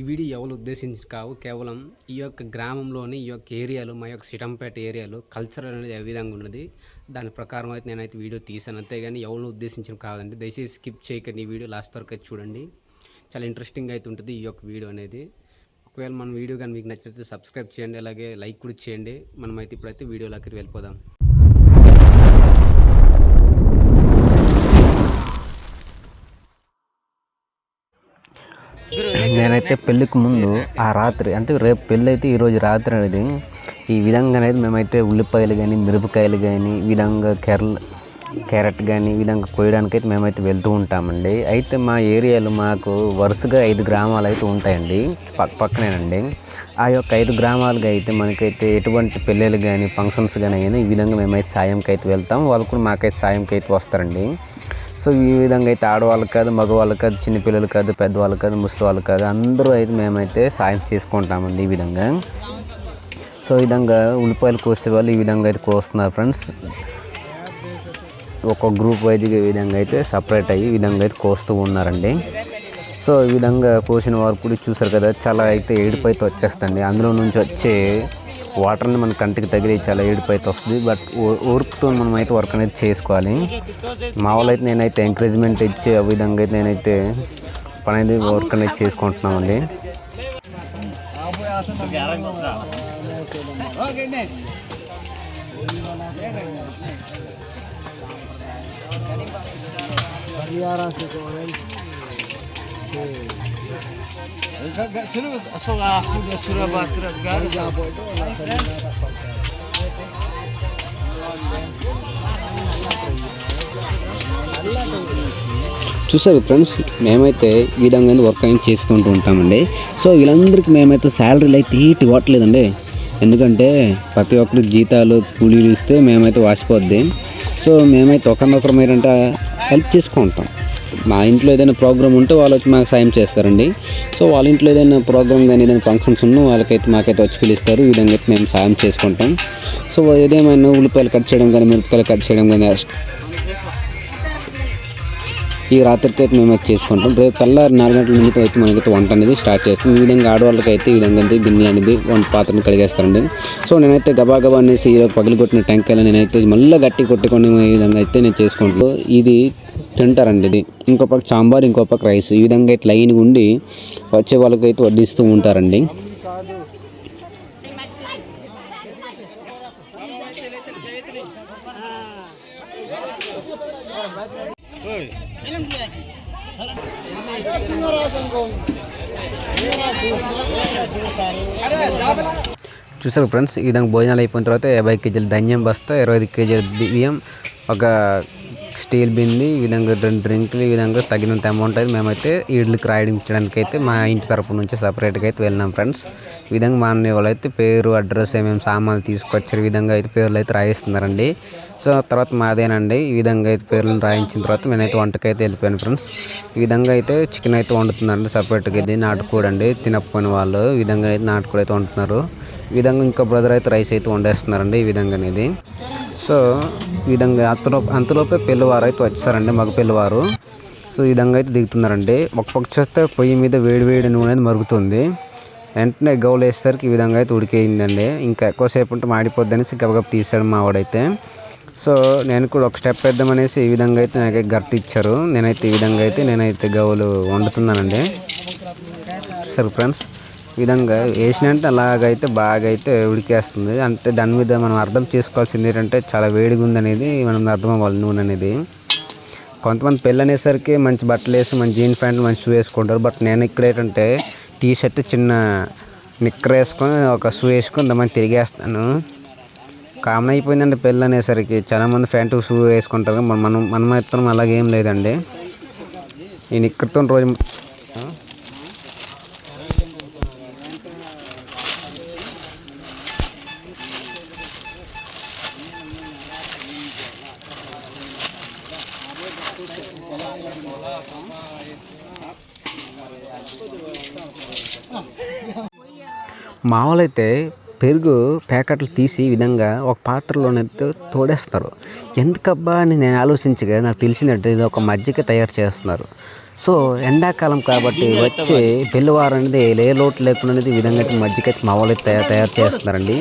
ఈ వీడియో ఎవరు ఉద్దేశించి కావు? కేవలం ఈ యొక్క గ్రామంలోని ఈ యొక్క ఏరియాలో మా యొక్క సిటంపేట ఏరియాలో కల్చర్ అనేది ఏ విధంగా ఉన్నది? దాని ప్రకారం అయితే నేనైతే వీడియో తీసాను అంతేగాని ఎవరిని ఉద్దేశించిన కాదండి. దయచేసి స్కిప్ చేయకండి ఈ వీడియో. లాస్ట్ వరకు చూడండి. చాలా ఇంట్రెస్టింగ్ అయితే ఉంటుంది ఈ యొక్క వీడియో అనేది. ఒకవేళ మన వీడియో కానీ మీకు నచ్చినట్లయితే సబ్స్క్రైబ్ చేయండి అలాగే లైక్ కూడా చేయండి. మనమైతే ఇప్పుడైతే వీడియోలోకి వెళ్ళిపోదాం. నేనైతే పెళ్ళికి ముందు ఆ రాత్రి అంటే రేపు పెళ్ళి అయితే ఈరోజు రాత్రి అనేది ఈ విధంగా అనేది మేమైతే ఉల్లిపాయలు కానీ మిరపకాయలు కానీ ఈ విధంగా కేరళ క్యారెట్ కానీ ఈ విధంగా కోయడానికి అయితే మేమైతే వెళ్తూ ఉంటామండి. అయితే మా ఏరియాలో మాకు వరుసగా ఐదు గ్రామాలు అయితే ఉంటాయండి. పక్క పక్కనేనండి. ఆ యొక్క ఐదు గ్రామాలుగా అయితే మనకైతే ఎటువంటి పెళ్ళిళ్ళు కానీ ఫంక్షన్స్ కానీ అయినా ఈ విధంగా మేమైతే సాయంకి అయితే వెళ్తాం. వాళ్ళు కూడా మాకైతే సాయంకి అయితే వస్తారండి. సో ఈ విధంగా అయితే ఆడవాళ్ళకి కాదు మగవాళ్ళకి కాదు చిన్నపిల్లలు కాదు పెద్దవాళ్ళకి కాదు ముసలి వాళ్ళకి కాదు అందరూ అయితే మేమైతే సాయం చేసుకుంటామండి ఈ విధంగా. సో ఈ విధంగా ఉల్లిపాయలు కోసే వాళ్ళు ఈ విధంగా అయితే కోస్తున్నారు ఫ్రెండ్స్. ఒక గ్రూప్ వైజ్గా ఈ విధంగా అయితే సపరేట్ అయ్యి ఈ విధంగా అయితే కోస్తూ ఉన్నారండి. సో ఈ విధంగా కోసిన వారు కూడా చూసారు కదా చాలా అయితే ఏడుపు అయితే వచ్చేస్తుంది. అందులో నుంచి వచ్చే వాటర్ని మన కంటికి తగిలి చాలా ఏడుపు అయితే వస్తుంది బట్ ఓర్పుతో మనం అయితే వర్క్ అనేది చేసుకోవాలి. మా వాళ్ళైతే అయితే నేనైతే ఎంకరేజ్మెంట్ ఇచ్చే ఆ విధంగా అయితే నేనైతే పని అనేది వర్క్ అనేది చేసుకుంటున్నామండి. చూసారు ఫ్రెండ్స్ మేమైతే ఈ విధంగా వర్క్ అనేది చేసుకుంటూ ఉంటామండి. సో వీళ్ళందరికీ మేమైతే శాలరీలు అయితే హీట్ ఇవ్వట్లేదండి ఎందుకంటే ప్రతి ఒక్కరికి జీతాలు కూలీలు ఇస్తే మేమైతే వాసిపోద్ది. సో మేమైతే ఒకరినొకరు మీరంటే హెల్ప్ చేసుకుంటాం. మా ఇంట్లో ఏదైనా ప్రోగ్రామ్ ఉంటే వాళ్ళు వచ్చి మాకు సాయం చేస్తారండి. సో వాళ్ళ ఇంట్లో ఏదైనా ప్రోగ్రామ్ కానీ ఏదైనా ఫంక్షన్స్ ఉన్నా వాళ్ళకైతే మాకైతే వచ్చి పిలుస్తారు. ఈ విధంగా అయితే మేము సాయం చేసుకుంటాం. సో ఏదేమైనా ఉల్లిపాయలు కట్ చేయడం కానీ మిరపకాయలు కట్ చేయడం కానీ ఈ రాత్రికి అయితే మేము అయితే చేసుకుంటాం. రేపు తెల్లారి నాలుగు గంటల నుంచి అయితే మనకైతే వంట అనేది స్టార్ట్ చేస్తాం. ఈ విధంగా ఆడవాళ్ళకి అయితే ఈ విధంగా అయితే గిన్నెలు అనేది వంట పాత్రను కడిగేస్తారండి. సో నేనైతే గబా గబా అనేసి ఈ టెంకాయలు నేనైతే మళ్ళీ గట్టి కొట్టుకొని ఈ విధంగా అయితే నేను చేసుకుంటాను ఇది తింటారండి ఇది. ఇంకో పక్క సాంబార్ ఇంకో పక్క రైస్. ఈ విధంగా అయితే లైన్గా ఉండి వచ్చే వాళ్ళకైతే వడ్డిస్తూ ఉంటారండి. చూసారు ఫ్రెండ్స్ ఈ విధంగా భోజనాలు అయిపోయిన తర్వాత యాభై కేజీలు ధాన్యం బస్తా ఇరవై ఐదు కేజీల బియ్యం ఒక స్టీల్ బింది ఈ విధంగా రెండు డ్రింకులు ఈ విధంగా తగినంత అమౌంట్ అయితే మేమైతే ఈడ్లకి రాయించడానికి అయితే మా ఇంటి తరపు నుంచి సపరేట్గా అయితే వెళ్ళినాం ఫ్రెండ్స్ ఈ విధంగా మా అన్నయ్య వాళ్ళు అయితే పేరు అడ్రస్ ఏమేమి సామాన్లు తీసుకొచ్చారు ఈ విధంగా అయితే పేర్లు అయితే రాయిస్తున్నారండి. సో తర్వాత మాదేనండి. ఈ విధంగా అయితే పేర్లను రాయించిన తర్వాత నేనైతే వంటకైతే వెళ్ళిపోయాను ఫ్రెండ్స్ ఈ విధంగా అయితే చికెన్ అయితే వండుతుందండి సపరేట్గా ఇది నాటుకోడండి తినకపోయిన వాళ్ళు ఈ విధంగా అయితే నాటుకోడు అయితే వండుతున్నారు. ఈ విధంగా ఇంకా బ్రదర్ అయితే రైస్ అయితే వండేస్తున్నారండి ఈ విధంగా అనేది సో విధంగా అంతలో అంతలోపే పెళ్ళివారు అయితే వచ్చారండి మగ పెళ్ళివారు సో ఈ విధంగా అయితే దిగుతున్నారండి. ఒక పక్క చేస్తే పొయ్యి మీద వేడి వేడి నూనె అనేది మరుగుతుంది. వెంటనే గౌలు వేసేసరికి ఈ విధంగా అయితే ఉడికేయిందండి. ఇంకా ఎక్కువసేపు ఉంటే మాడిపోద్ది అనేసి గబగబ తీసాడు మా వాడైతే. సో నేను కూడా ఒక స్టెప్ వేద్దామనేసి ఈ విధంగా అయితే నాకు గర్త ఇచ్చారు. నేనైతే ఈ విధంగా అయితే నేనైతే గౌలు వండుతున్నానండి. సరే ఫ్రెండ్స్. విధంగా వేసినంటే అలాగైతే బాగా అయితే ఉడికేస్తుంది. అంటే దాని మీద మనం అర్థం చేసుకోవాల్సింది ఏంటంటే చాలా వేడిగా ఉందనేది మనం అర్థం అవ్వాలి నూనె అనేది. కొంతమంది పెళ్ళి అనేసరికి మంచి బట్టలు వేసి మంచి జీన్ ప్యాంట్లు మంచి షూ వేసుకుంటారు. బట్ నేను ఇక్కడ ఏంటంటే టీ షర్ట్ చిన్న నిక్కర్ వేసుకొని ఒక షూ వేసుకొని దాన్ని తిరిగేస్తాను. కామన్ అయిపోయిందండి పెళ్ళి అనేసరికి చాలామంది ప్యాంటు షూ వేసుకుంటారు. మనం మనం మనం మాత్రం అలాగేం లేదండి. ఈ నిక్కర్తో రోజు మామూలు అయితే పెరుగు ప్యాకెట్లు తీసి ఈ విధంగా ఒక పాత్రలోనైతే తోడేస్తారు. ఎందుకబ్బా అని నేను ఆలోచించగా నాకు తెలిసినట్టు ఇది ఒక మజ్జిగ తయారు చేస్తున్నారు. సో ఎండాకాలం కాబట్టి వచ్చే పెళ్ళివారు అనేది ఏ లోటు లేకుండా అనేది ఈ విధంగా అయితే మజ్జిగ అయితే మా వాళ్ళు అయితే తయారు తయారు చేస్తున్నారండి.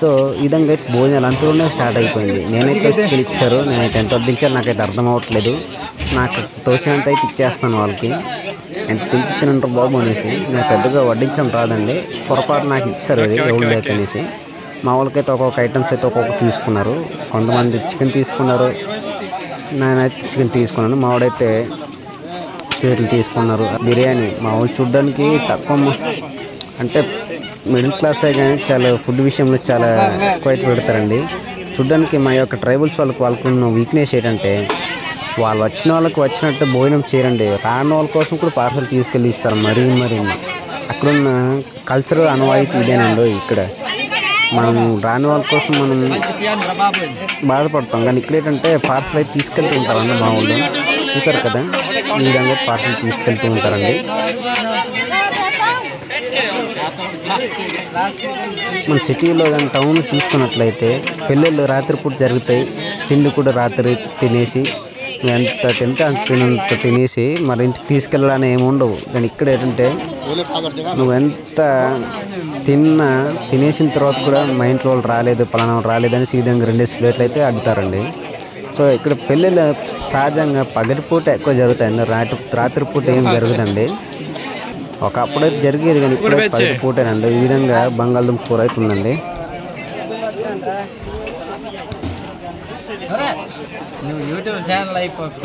సో ఈ విధంగా అయితే భోజనాలు అంతలోనే స్టార్ట్ అయిపోయింది. నేనైతే వచ్చి ఇచ్చారు నేనైతే ఎంత వడ్డించారు నాకైతే అర్థం అవ్వట్లేదు. నాకు తోచినంత అయితే ఇచ్చేస్తాను వాళ్ళకి. ఎంత తింటే తినంటారు బాబు అనేసి నేను పెద్దగా వడ్డించడం రాదండి. పొరపాటు నాకు ఇచ్చారు ఇది ఎవరు లేక అనేసి. మా వాళ్ళకైతే ఒక్కొక్క ఐటమ్స్ అయితే ఒక్కొక్క తీసుకున్నారు. కొంతమంది చికెన్ తీసుకున్నారు. నేనైతే చికెన్ తీసుకున్నాను. మా వాడైతే స్వీట్లు తీసుకున్నారు. బిర్యానీ మా వాళ్ళు చూడడానికి తక్కువ అంటే మిడిల్ క్లాసే కానీ చాలా ఫుడ్ విషయంలో చాలా ఎక్కువ అయితే పెడతారండి. చూడడానికి మా యొక్క ట్రైబల్స్ వాళ్ళకి వాళ్ళకు ఉన్న వీక్నెస్ ఏంటంటే వాళ్ళు వచ్చిన వాళ్ళకి వచ్చినట్టు భోజనం చేయరండి. రాని వాళ్ళ కోసం కూడా పార్సల్ తీసుకెళ్ళి ఇస్తారు మరీ మరీ. అక్కడున్న కల్చర్ అనువాయితీ ఇదేనండి ఇక్కడ. మనం రాని వాళ్ళ కోసం మనం బాధపడతాం. కానీ ఇక్కడ ఏంటంటే పార్సల్ అయితే తీసుకెళ్తూ ఉంటారండి మా ఊళ్ళో చూసారు కదా? ఈ విధంగా పార్సల్ తీసుకెళ్తూ ఉంటారండి. మన సిటీలో కానీ టౌన్ చూసుకున్నట్లయితే పెళ్ళిళ్ళు రాత్రిపూట జరుగుతాయి. తిండి కూడా రాత్రి తినేసి ఎంత తింటే అంత తినంత తినేసి మరి ఇంటికి తీసుకెళ్ళడానికి ఏమి ఉండవు. కానీ ఇక్కడ ఏంటంటే నువ్వు ఎంత తిన్నా తినేసిన తర్వాత కూడా మా ఇంట్లో వాళ్ళు రాలేదు పలానా రాలేదని ఈ విధంగా రెండేసి ప్లేట్లు అయితే అడుగుతారండి. సో ఇక్కడ పెళ్ళిళ్ళు సహజంగా పగటిపూట ఎక్కువ జరుగుతాయి రాత్రి రాత్రిపూట ఏం జరుగుదండి. ఒకప్పుడైతే జరిగేది కానీ ఇప్పుడైతే పగటిపూటేనండి. ఈ విధంగా బంగాళదుంప కూర అవుతుందండి. నువ్వు యూట్యూబ్ ఛానల్ అయిపోకు.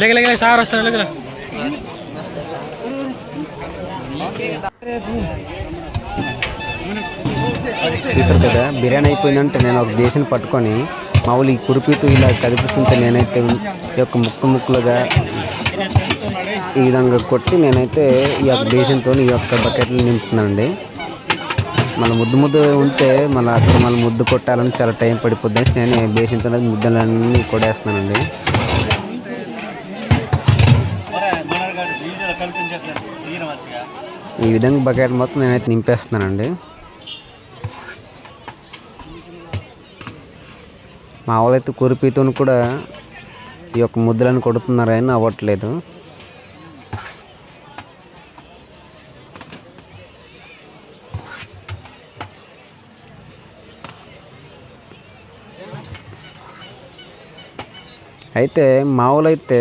లేక సార్ వస్తారు లేక చూసారు కదా బిర్యానీ అయిపోయిందంటే నేను ఒక దేశం పట్టుకొని మామూలు ఈ కురిపితూ ఇలా కదిపిస్తుంటే నేనైతే ఈ యొక్క ముక్కు ముక్కలుగా ఈ విధంగా కొట్టి నేనైతే ఈ యొక్క బేసన్తో ఈ యొక్క బకెట్లు నింపుతున్నానండి. మళ్ళీ ముద్దు ముద్దు ఉంటే మళ్ళీ అక్కడ మళ్ళీ ముద్దు కొట్టాలని చాలా టైం పడిపోద్ది నేను ఈ ముద్దలన్నీ కొడేస్తున్నానండి ఈ విధంగా బకెట్ మొత్తం నేనైతే నింపేస్తున్నానండి. మా వాళ్ళైతే కురిపితో కూడా ఈ యొక్క ముద్దలను కొడుతున్నారని అవ్వట్లేదు అయితే మామూలు అయితే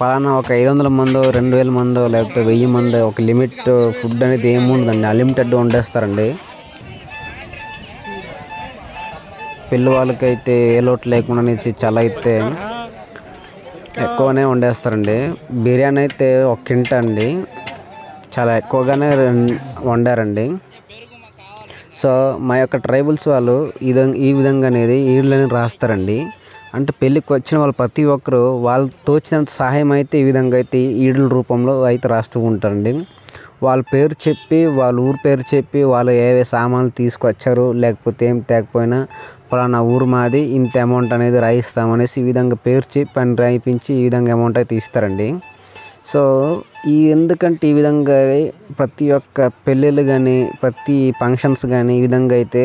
పలానా ఒక ఐదు వందల మందో రెండు వేల మందో లేకపోతే వెయ్యి మందో ఒక లిమిట్ ఫుడ్ అనేది ఏముండదండి. అన్లిమిటెడ్ వండేస్తారండి. పెళ్ళి వాళ్ళకైతే ఏ లోటు లేకుండా అనేసి చాలా అయితే ఎక్కువనే వండేస్తారండి. బిర్యానీ అయితే ఒక కింట అండి. చాలా ఎక్కువగానే వండారండి. సో మా యొక్క ట్రైబల్స్ వాళ్ళు ఈ విధంగా ఈ విధంగా అనేది ఈడ్లని రాస్తారండి. అంటే పెళ్ళికి వచ్చిన వాళ్ళు ప్రతి ఒక్కరు వాళ్ళు తోచినంత సహాయం అయితే ఈ విధంగా అయితే ఈడుల రూపంలో అయితే రాస్తూ ఉంటారండి. వాళ్ళ పేరు చెప్పి వాళ్ళ ఊరు పేరు చెప్పి వాళ్ళు ఏవే సామాన్లు తీసుకొచ్చారు లేకపోతే ఏం తేకపోయినా పలానా ఊరు మాది ఇంత అమౌంట్ అనేది రాయిస్తామనేసి ఈ విధంగా పేరు చెప్పి అని రాయిపించి ఈ విధంగా అమౌంట్ అయితే ఇస్తారండి. సో ఈ ఎందుకంటే ఈ విధంగా ప్రతి ఒక్క పెళ్ళిళ్ళు కానీ ప్రతి ఫంక్షన్స్ కానీ ఈ విధంగా అయితే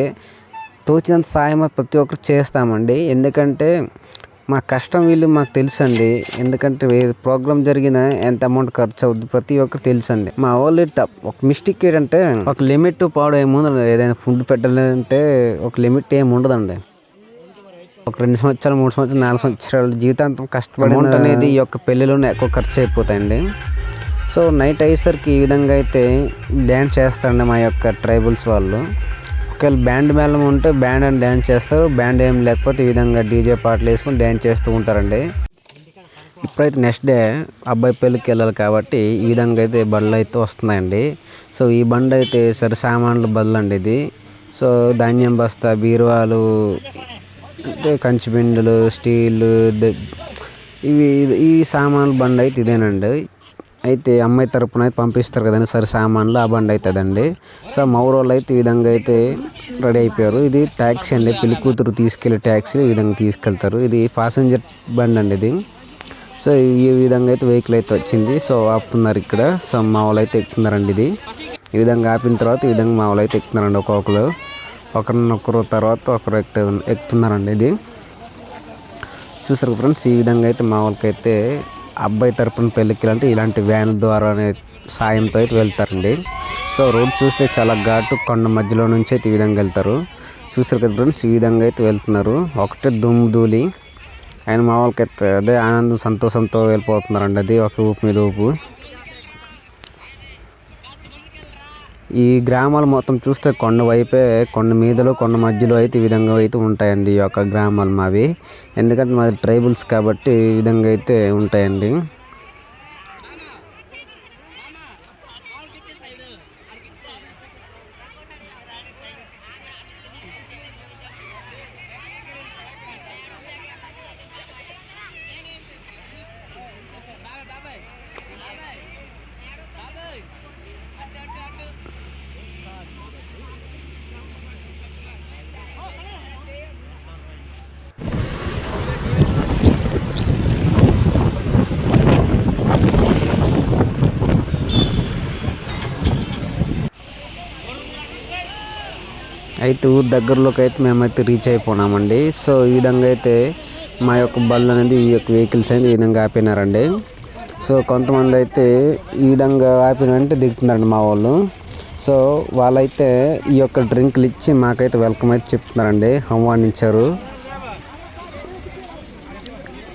తోచినంత సాయం ప్రతి ఒక్కరు చేస్తామండి. ఎందుకంటే మా కష్టం వీళ్ళు మాకు తెలుసండి. ఎందుకంటే ప్రోగ్రామ్ జరిగిన ఎంత అమౌంట్ ఖర్చు అవుద్ది ప్రతి ఒక్కరు తెలుసండి. మా వాళ్ళు ఒక మిస్టేక్ ఏంటంటే ఒక లిమిట్ పాడు ఏముండదు ఏదైనా ఫుడ్ పెట్టాలంటే ఒక లిమిట్ ఏమి ఉండదండి. ఒక రెండు సంవత్సరాలు మూడు సంవత్సరాలు నాలుగు సంవత్సరాలు జీవితాంతం కష్టపడి అమౌంట్ అనేది ఈ యొక్క పెళ్ళిలోనే ఎక్కువ ఖర్చు అయిపోతాయండి. సో నైట్ అయ్యేసరికి ఈ విధంగా అయితే డ్యాన్స్ చేస్తారండి మా యొక్క ట్రైబల్స్ వాళ్ళు. ఒకవేళ బ్యాండ్ మేళం ఉంటే బ్యాండ్ అని డ్యాన్స్ చేస్తారు. బ్యాండ్ ఏం లేకపోతే ఈ విధంగా డీజే పాటలు వేసుకొని డ్యాన్స్ చేస్తూ ఉంటారండి. ఇప్పుడైతే నెక్స్ట్ డే అబ్బాయి పెళ్ళికి వెళ్ళాలి కాబట్టి ఈ విధంగా అయితే బండ్లు అయితే వస్తున్నాయండి. సో ఈ బండి అయితే సరే సామాన్లు బదులు అండి ఇది. సో ధాన్యం బస్తా బీరువాలు అంటే కంచిపిండులు స్టీల్ ఇవి ఈ సామాన్లు బండి అయితే ఇదేనండి. అయితే అమ్మాయి తరపున అయితే పంపిస్తారు కదండి. సరే సామాన్లు ఆ బండి అవుతుందండి సో మా వాళ్ళు అయితే ఈ విధంగా అయితే రెడీ అయిపోయారు. ఇది ట్యాక్సీ అండి. పెళ్ళి కూతురు తీసుకెళ్ళే ట్యాక్సీ ఈ విధంగా తీసుకెళ్తారు. ఇది ప్యాసింజర్ బండి అండి ఇది. సో ఈ విధంగా అయితే వెహికల్ అయితే వచ్చింది. సో ఆపుతున్నారు ఇక్కడ. సో మా వాళ్ళు అయితే ఎక్కుతున్నారండి ఇది. ఈ విధంగా ఆపిన తర్వాత ఈ విధంగా మా వాళ్ళు అయితే ఎక్కుతున్నారండి ఒక్కొక్కరు. ఒకరినొకరు తర్వాత ఒకరు ఎక్కు ఎక్కుతున్నారండి ఇది. చూసారు ఫ్రెండ్స్ ఈ విధంగా అయితే మా వాళ్ళకైతే అబ్బాయి తరపున పెళ్ళికి అంటే ఇలాంటి వ్యాన్ ద్వారా సాయంతో అయితే వెళ్తారండి. సో రోడ్ చూస్తే చాలా ఘాటు కొండ మధ్యలో నుంచి అయితే ఈ విధంగా వెళ్తారు. చూసారు కదా ఫ్రెండ్స్ ఈ విధంగా అయితే వెళ్తున్నారు. ఒకటే దుమ్ము ధూళి. ఆయన మామూలుగా వాళ్ళకైతే అదే ఆనందం సంతోషంతో వెళ్ళిపోతున్నారండి. అది ఒక ఊపు మీద ఊపు. ఈ గ్రామాలు మొత్తం చూస్తే కొండ వైపే కొండ మీదలో కొండ మధ్యలో అయితే ఈ విధంగా అయితే ఉంటాయండి ఈ యొక్క గ్రామాలు మావి. ఎందుకంటే మాది ట్రైబల్స్ కాబట్టి ఈ విధంగా అయితే ఉంటాయండి. అయితే ఊరు దగ్గరలోకి అయితే మేమైతే రీచ్ అయిపోయినామండి సో ఈ విధంగా అయితే మా యొక్క బళ్ళు అనేది ఈ యొక్క వెహికల్స్ అనేది ఈ విధంగా ఆపినారండి. సో కొంతమంది అయితే ఈ విధంగా ఆపినంటే దిగుతున్నారండి మా వాళ్ళు. సో వాళ్ళైతే ఈ యొక్క డ్రింకులు ఇచ్చి మాకైతే వెల్కమ్ అయితే చెప్తున్నారండి. ఆహ్వానించారు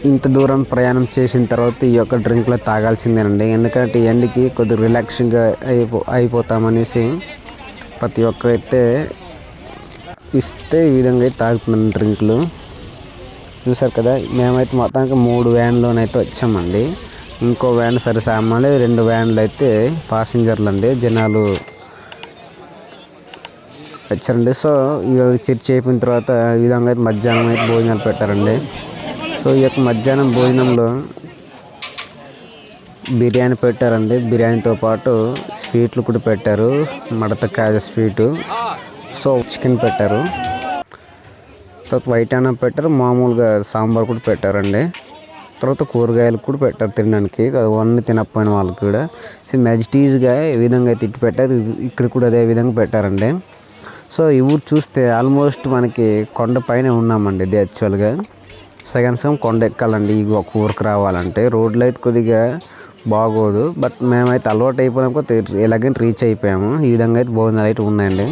ఇంత దూరం ప్రయాణం చేసిన తర్వాత ఈ యొక్క డ్రింక్లో తాగాల్సిందేనండి. ఎందుకంటే ఎండకి కొద్దిగా రిలాక్సింగ్గా అయిపో అయిపోతామనేసి ప్రతి ఒక్కరైతే ఇస్తే ఈ విధంగా అయితే తాగుతున్నాను డ్రింక్లు. చూసారు కదా మేమైతే మొత్తానికి మూడు వ్యాన్లోనైతే వచ్చామండి. ఇంకో వ్యాన్ సరే సామాన్లు రెండు వ్యాన్లు అయితే పాసింజర్లు అండి జనాలు వచ్చారండి. సో ఇవి చర్చ అయిపోయిన తర్వాత ఈ విధంగా అయితే మధ్యాహ్నం అయితే భోజనాలు పెట్టారండి. సో ఈ యొక్క మధ్యాహ్నం భోజనంలో బిర్యానీ పెట్టారండి. బిర్యానీతో పాటు స్వీట్లు కూడా పెట్టారు. మడత కాజ స్వీటు. సో చికెన్ పెట్టారు. తర్వాత వైట్ అన్నం పెట్టారు. మామూలుగా సాంబార్ కూడా పెట్టారండి. తర్వాత కూరగాయలు కూడా పెట్టారు తినడానికి. అవన్నీ తినకపోయిన వాళ్ళకి కూడా. సో మెజిటీస్గా ఏ విధంగా అయితే ఇటు పెట్టారు. ఇక్కడ కూడా అదే విధంగా పెట్టారండి. సో ఈ ఊరు చూస్తే ఆల్మోస్ట్ మనకి కొండ పైన ఉన్నామండి. ఇది యాక్చువల్గా. సెకండ్ సగం కొండ ఎక్కాలండి. ఈ ఒక ఊరికి రావాలంటే. రోడ్లు అయితే కొద్దిగా బాగోదు. బట్ మేమైతే అలవాటు అయిపోయినాక ఎలాగైనా రీచ్ అయిపోయాము. ఈ విధంగా అయితే భోజనాలు అయితే ఉన్నాయండి.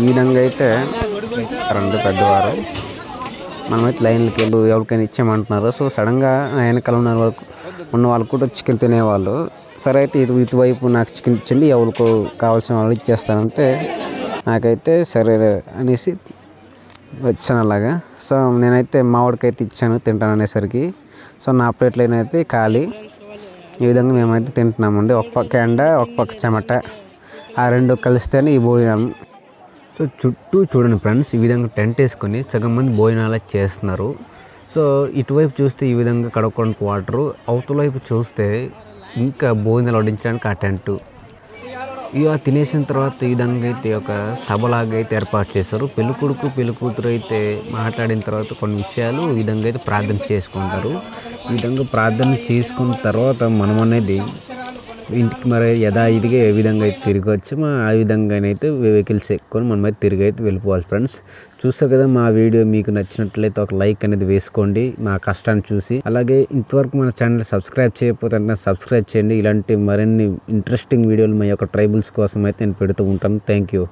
ఈ విధంగా అయితే రెండు పెద్దవారు. మనమైతే లైన్లకి వెళ్ళి ఎవరికైనా ఇచ్చామంటున్నారు సో సడన్గా వెనకాల ఉన్న వరకు ఉన్న వాళ్ళు కూడా చికెన్ తినేవాళ్ళు. సరే అయితే ఇటు ఇటువైపు నాకు చికెన్ ఇచ్చండి ఎవరికి కావాల్సిన వాళ్ళు ఇచ్చేస్తానంటే నాకైతే సరే అనేసి వచ్చాను అలాగా. సో నేనైతే మా వాడికైతే ఇచ్చాను తింటాను అనేసరికి. సో నా ప్లేట్లో అయితే ఖాళీ. ఈ విధంగా మేమైతే తింటున్నామండి. ఒక పక్క ఎండ ఒక పక్క చెమట. ఆ రెండు కలిస్తేనే ఈ భోజనం. సో చుట్టూ చూడండి ఫ్రెండ్స్ ఈ విధంగా టెంట్ వేసుకొని సగం మంది భోజనాలు చేస్తున్నారు. సో ఇటువైపు చూస్తే ఈ విధంగా కడుక్కోడానికి వాటరు అవతల వైపు చూస్తే ఇంకా భోజనాలు వడ్డించడానికి ఆ టెంటు. ఇక తినేసిన తర్వాత ఈ విధంగా అయితే ఒక సభలాగా అయితే ఏర్పాటు చేశారు. పెళ్ళికొడుకు కొడుకు కూతురు అయితే మాట్లాడిన తర్వాత కొన్ని విషయాలు ఈ విధంగా అయితే ప్రార్థన చేసుకుంటారు. ఈ విధంగా ప్రార్థన చేసుకున్న తర్వాత మనం అనేది ఇంటికి మరి యథావిధిగా ఏ విధంగా అయితే తిరిగి వచ్చామో ఆ విధంగానైతే వెహికల్స్ ఎక్కుకొని మనం అయితే తిరిగి అయితే వెళ్ళిపోవాలి ఫ్రెండ్స్. చూస్తారు కదా మా వీడియో మీకు నచ్చినట్లయితే ఒక లైక్ అనేది వేసుకోండి మా కష్టాన్ని చూసి. అలాగే ఇంతవరకు మన ఛానల్ సబ్స్క్రైబ్ చేయకపోతే సబ్స్క్రైబ్ చేయండి. ఇలాంటి మరిన్ని ఇంట్రెస్టింగ్ వీడియోలు మా యొక్క ట్రైబుల్స్ కోసం అయితే నేను పెడుతూ ఉంటాను. Thank you.